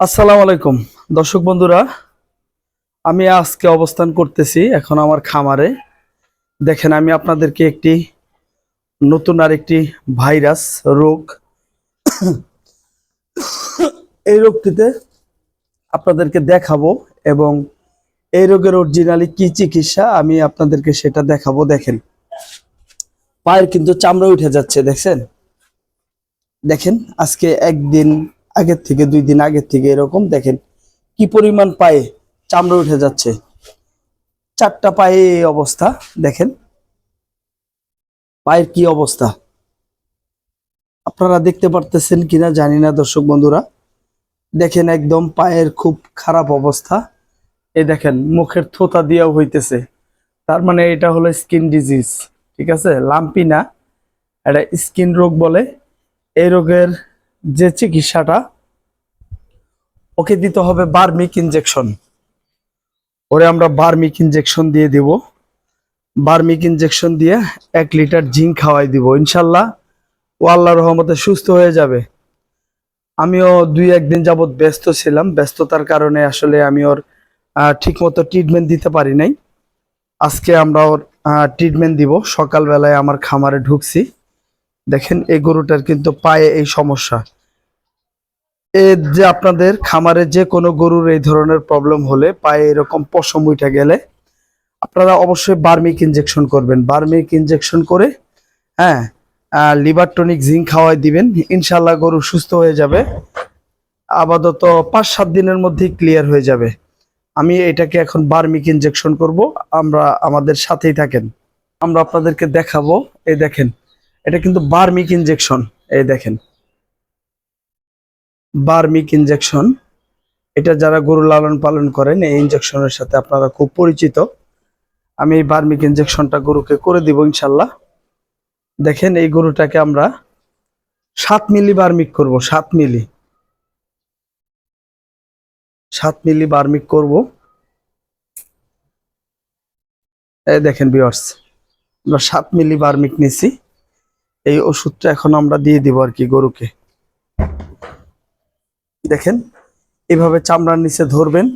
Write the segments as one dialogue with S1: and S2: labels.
S1: আসসালামু আলাইকুম। দর্শক বন্ধুরা, আমি আজকে অবস্থান করতেছি এখন আমার খামারে। দেখেন, আমি আপনাদেরকে একটি নতুন আর একটি ভাইরাস রোগ এই রোগটিতে আপনাদেরকে দেখাবো এবং এই রোগের অরিজিনালি কি চিকিৎসা আমি আপনাদেরকে সেটা দেখাবো। দেখেন, পায়ের কিন্তু চামড়া উঠে যাচ্ছে, দেখছেন? দেখেন, আজকে একদিন আগের থেকে, দুই দিন আগের থেকে এরকম দেখেন কি পরিমাণ পায়ে চামড়া উঠে যাচ্ছে। চারটা পায়ে অবস্থা, দেখেন। পায়ের কি অবস্থা? আপনারা দেখতে পারতেছেন কিনা জানি না, দর্শক বন্ধুরা। দেখেন একদম পায়ের খুব খারাপ অবস্থা। এ দেখেন, মুখের থোতা দিয়েও হইতেছে। তার মানে এটা হলো স্কিন ডিজিজ, ঠিক আছে? লাম্পি না, এটা স্কিন রোগ বলে। এই রোগের যে চিকিৎসাটা ওকে দিতে হবে বার্মিক ইনজেকশন ওরে আমরা বার্মিক ইনজেকশন দিয়ে দিব। বার্মিক ইনজেকশন দিয়ে এক লিটার জিঙ্ক খাওয়াই দিব, ইনশাল্লাহ। ও আল্লাহর রহমতে সুস্থ হয়ে যাবে। আমিও দুই একদিন যাবৎ ব্যস্ত ছিলাম। ব্যস্ততার কারণে আসলে আমি ওর ঠিক মতো ট্রিটমেন্ট দিতে পারি নাই। আজকে আমরা ওর ট্রিটমেন্ট দিব। সকালবেলায় আমার খামারে ঢুকছি। দেখেন, এই গরুটার কিন্তু পায়ে এই সমস্যা। এর যে আপনাদের খামারে যে কোনো গরুর এই ধরনের প্রবলেম হলে পায়ে এরকম পশম উঠে গেলে আপনারা অবশ্যই বার্মিক ইনজেকশন করবেন। বার্মিক ইনজেকশন করে হ্যাঁ লিভার টনিক জিঙ্ক খাওয়াই দিবেন। ইনশাল্লাহ গরু সুস্থ হয়ে যাবে। আপাতত পাঁচ সাত দিনের মধ্যেই ক্লিয়ার হয়ে যাবে। আমি এটাকে এখন বার্মিক ইনজেকশন করব। আমরা আমাদের সাথেই থাকেন। আমরা আপনাদেরকে দেখাবো। এই দেখেন এটা কিন্তু বার্মিক ইনজেকশন এই দেখেন। বার্মিক ইনজেকশন এটা যারা গরু লালন পালন করেন, এই ইনজেকশনের সাথে আপনারা খুব পরিচিত। আমি এই বার্মিক ইনজেকশনটা গরুকে করে দিব ইনশাল্লাহ। দেখেন এই গরুটাকে আমরা সাত মিলি বার্মিক করব, সাত মিলি। সাত মিলি বার্মিক করব। এই দেখেন বিয়ার্স আমরা সাত মিলি বার্মিক নিছি। এই ওষুধটা এখন আমরা দিয়ে দিব আর কি গরুকে। দেখেন এইভাবে চামড়ার নিচে ধরবেন।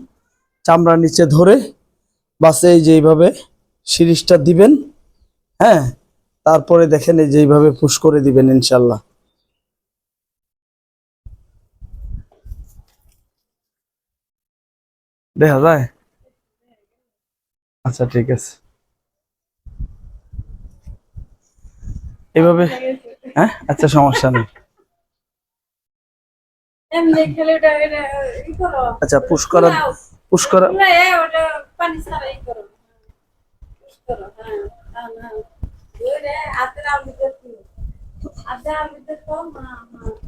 S1: চামড়ার নিচে ধরে বাস এই যে এইভাবে সিরিজটা দিবেন হ্যাঁ? তারপরে দেখেন এই যে এইভাবে পুশ করে দিবেন ইনশাল্লাহ। দেখা যায়? আচ্ছা ঠিক আছে। এভাবে? হ্যাঁ? আচ্ছা সমস্যা নেই। আচ্ছা পুশ করা পুশ
S2: হ্যাঁ হ্যাঁ হ্যাঁ।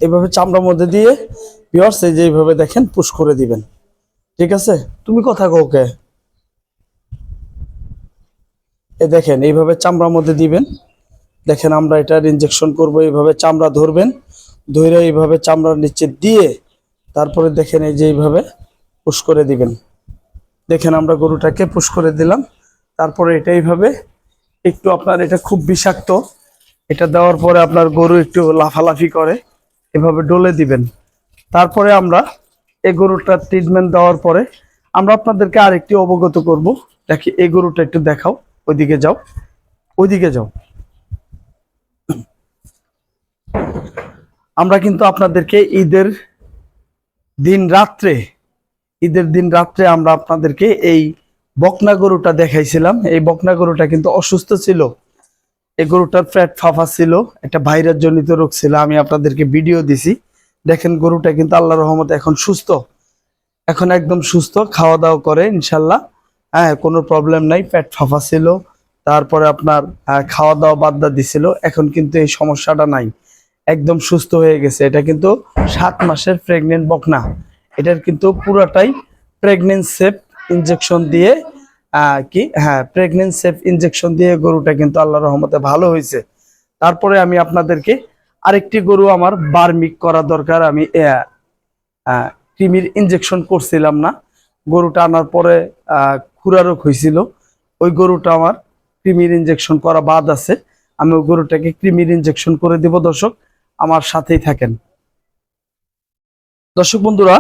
S1: এভাবে চামড়ার মধ্যে দিয়ে পিওর্স এই যে এইভাবে দেখেন পুশ করে দিবেন। ঠিক আছে? তুমি কথা কও কে? এ দেখেন এইভাবে চামড়ার মধ্যে দিবেন। দেখেন আমরা এটার ইনজেকশন করব, এইভাবে চামড়া ধরবেন ধরে এইভাবে চামড়ার নিচে দিয়ে তারপরে দেখেন এই যে এইভাবে পুশ করে দিবেন। দেখেন আমরা গরুটাকে পুশ করে দিলাম, তারপরে এটা এইভাবে একটু আপনার এটা খুব বিষাক্ত, এটা দেওয়ার পরে আপনার গরু একটু লাফালাফি করে, এভাবে ডলে দিবেন। তারপরে আমরা এই গরুটার ট্রিটমেন্ট দেওয়ার পরে আমরা আপনাদেরকে আরেকটি অবগত করব। দেখি এই গরুটা একটু দেখাও, ওইদিকে যাও ওইদিকে যাও। আমরা কিন্তু আপনাদেরকে ঈদের দিন রাত্রে ঈদের দিন রাত্রে আমরা আপনাদেরকে এই বকনা গরুটা দেখাইছিলাম। এই বকনা গরুটা কিন্তু অসুস্থ ছিল। এই গরুটার ফ্যাট ফাফা ছিল একটা ভাইরাস জনিত রোগ ছিল। আমি আপনাদেরকে ভিডিও দিছি। দেখেন গরুটা কিন্তু আল্লাহ রহমত এখন সুস্থ। এখন একদম সুস্থ খাওয়া দাওয়া করে ইনশাল্লাহ। হ্যাঁ কোনো প্রবলেম নাই পেট ফাফা ছিল। তারপরে আপনার আহ, খাওয়া দাওয়া বাদ দিছিল। এখন কিন্তু এই সমস্যাটা নাই। একদম সুস্থ হয়ে গেছে। এটা কিন্তু সাত মাসের প্রেগনেন্ট বকনা। এটার কিন্তু পুরোটাই প্রেগনেন্ট সেফ ইনজেকশন দিয়ে কি? হ্যাঁ প্রেগনেন্ট সেফ ইনজেকশন দিয়ে গরুটা কিন্তু আল্লাহ রহমতে ভালো হয়েছে। তারপরে আমি আপনাদেরকে আরেকটি গরু আমার বার্মিক করা দরকার। আমি কৃমির ইনজেকশন করছিলাম না। গরুটা আনার পরে আহ, খুরা রোগ হয়েছিল। ওই গরুটা আমার কৃমির ইনজেকশন করা বাদ আছে। আমি ওই গরুটাকে কৃমির ইনজেকশন করে দিব দর্শক। আমার সাথেই থাকেন। দর্শক বন্ধুরা,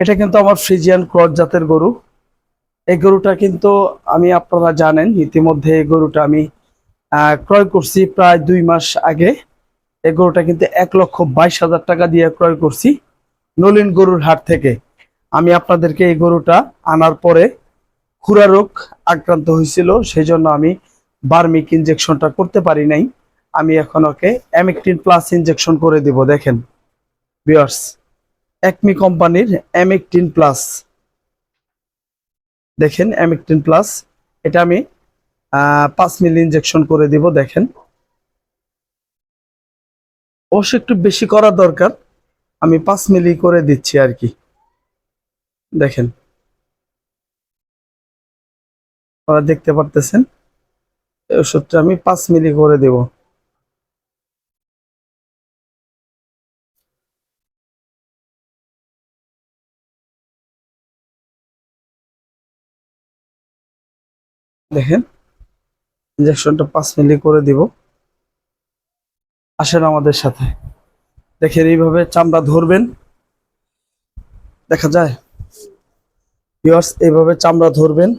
S1: এটা কিন্তু আমার ফ্রিজিয়ান ক্রস জাতের গরু। এই গরুটা কিন্তু আমি আপনারা জানেন, ইতিমধ্যে এই গরুটা আমি ক্রয় করছি প্রায় দুই মাস আগে। এই গরুটা কিন্তু এক লক্ষ বাইশ হাজার টাকা দিয়ে ক্রয় করছি নলিন গরুর হাট থেকে। আমি আপনাদেরকে এই গরুটা আনার পরে খুরা রোগ আক্রান্ত হয়েছিল সেই জন্য আমি বার্মিক ইনজেকশনটা করতে পারি নাই। আমি এখন ওকে অ্যামেকটিন প্লাস ইনজেকশন করে দিব, দেখেন। বিয়ার্স একমি কোম্পানির অ্যামেকটিন প্লাস দেখেন অ্যামেকটিন প্লাস এটা আমি পাঁচ মিলি ইনজেকশন করে দিব, দেখেন। অবশ্য একটু বেশি করা দরকার, আমি পাঁচ মিলি করে দিচ্ছি আর কি। দেখেন। আপনারা দেখতে পারতেছেন ওষুধটা আমি পাঁচ মিলি করে দেব। দেখেন ইঞ্জেকশনটা পাঁচ মিলি করে দিব। আসেন আমাদের সাথে। দেখেন এইভাবে চামড়া ধরবেন। দেখা যায়? ভিউয়ার্স এইভাবে চামড়া ধরবেন।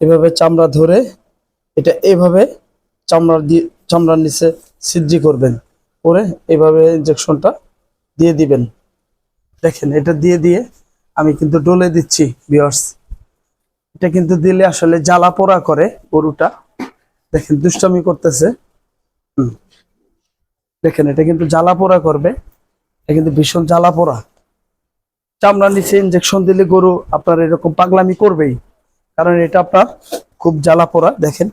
S1: এভাবে চামড়া ধরে এটা এইভাবে চামড়া দিয়ে চামড়ার নিচে সিদ্ধি করবেন। করে এইভাবে ইঞ্জেকশনটা দিয়ে দিবেন। দেখেন, এটা দিয়ে দিয়ে আমি কিন্তু ডলে দিচ্ছি ভিউয়ার্স এটা কিন্তু দিলে আসলে জ্বালা পোড়া করে গরুটা। দেখেন, দুষ্টামি করতেছে। দেখেন, এটা কিন্তু জ্বালা পোড়া করবে। এটা কিন্তু ভীষণ জ্বালা পোড়া। চামড়ার নিচে ইঞ্জেকশন দিলে গরু আপনার এরকম পাগলামি করবেই। কারণ এটা আপনার খুব জ্বালা পোড়া। দেখেন,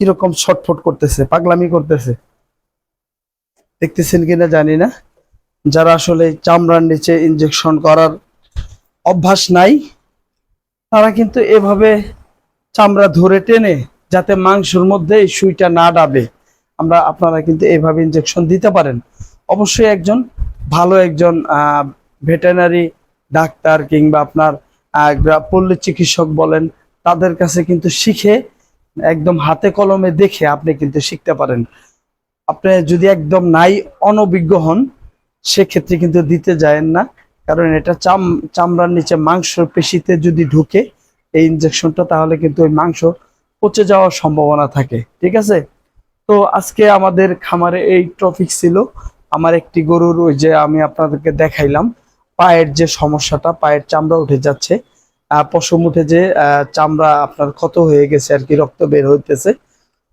S1: কীরকম ছটফট করতেছে, পাগলামি করতেছে। দেখতেছেন কিনা জানি না। যারা আসলে চামড়ার নিচে ইঞ্জেকশন করার অভ্যাস নাই তারা কিন্তু এভাবে চামড়া ধরে টেনে যাতে মাংসের মধ্যে সুইটা না ডাবে। আমরা আপনারা কিন্তু এইভাবে ইঞ্জেকশন দিতে পারেন। অবশ্যই একজন ভালো একজন ভেটেনারি ডাক্তার কিংবা আপনার পল্লী চিকিৎসক বলেন, তাদের কাছে কিন্তু শিখে, একদম হাতে কলমে দেখে আপনি কিন্তু শিখতে পারেন। আপনি যদি একদম নাই, অনভিজ্ঞ হন, সেক্ষেত্রে কিন্তু দিতে যায়েন না। কারণ এটা চাম চামড়ার নিচে মাংস পেশিতে যদি ঢুকে এই ইনজেকশনটা তাহলে কিন্তু ওই মাংস পচে যাওয়ার সম্ভাবনা থাকে। ঠিক আছে? তো আজকে আমাদের খামারে এই টপিক ছিল। আমার একটি গরুর ওই যে আমি আপনাদেরকে দেখাইলাম, পায়ের যে সমস্যাটা, পায়ের চামড়া উঠে যাচ্ছে। পশম উঠে যে চামড়া আপনার ক্ষত হয়ে গেছে আর কি, রক্ত বের হইতেছে।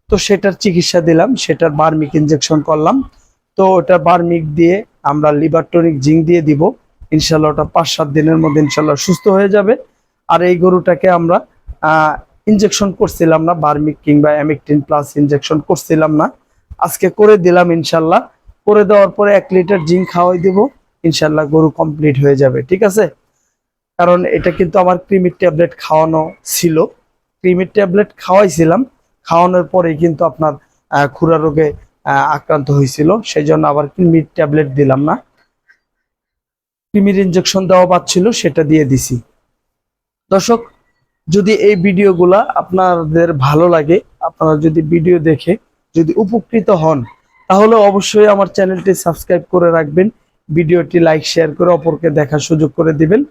S1: তো সেটার চিকিৎসা দিলাম, সেটার বার্মিক ইনজেকশন করলাম। তো ওটা বার্মিক দিয়ে আমরা লিভার টনিক জিঙ্ক দিয়ে দিব। ইনশাল্লাহ ওটা পাঁচ সাত দিনের মধ্যে ইনশাল্লাহ সুস্থ হয়ে যাবে। আর এই গরুটাকে আমরা ইনজেকশন করছিলাম না, বার্মিক কিংবা অ্যামিকটিন প্লাস ইনজেকশন করছিলাম না। আজকে করে দিলাম ইনশাল্লাহ করে দেওয়ার পরে এক লিটার জিঙ্ক খাওয়াই দিব ইনশাল্লাহ গরু কমপ্লিট হয়ে যাবে, ঠিক আছে? কারণ এটা কিন্তু আমার ক্রিমির ট্যাবলেট খাওয়ানো ছিল। ক্রিমির ট্যাবলেট খাওয়াইছিলাম, খাওয়ানোর পরেই কিন্তু আপনার খুরা রোগে আক্রান্ত হয়েছিল। সেই জন্য আবার ক্রিমির ট্যাবলেট দিলাম না। ক্রিমির ইনজেকশন দেওয়া বাদ সেটা দিয়ে দিছি। দর্শক, যদি এই ভিডিওগুলা আপনাদের ভালো লাগে, আপনারা যদি ভিডিও দেখে যদি উপকৃত হন, তাহলে অবশ্যই আমার চ্যানেলটি সাবস্ক্রাইব করে রাখবেন, ভিডিওটি লাইক, শেয়ার করে অপরকে দেখার সুযোগ করে দিবেন,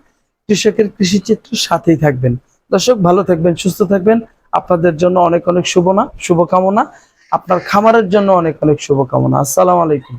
S1: কৃষকের কৃষি চিত্র সাথেই থাকবেন। দর্শক, ভালো থাকবেন, সুস্থ থাকবেন, আপনাদের জন্য অনেক অনেক শুভনা শুভকামনা, আপনার খামারের জন্য অনেক অনেক শুভকামনা। আসসালামু আলাইকুম।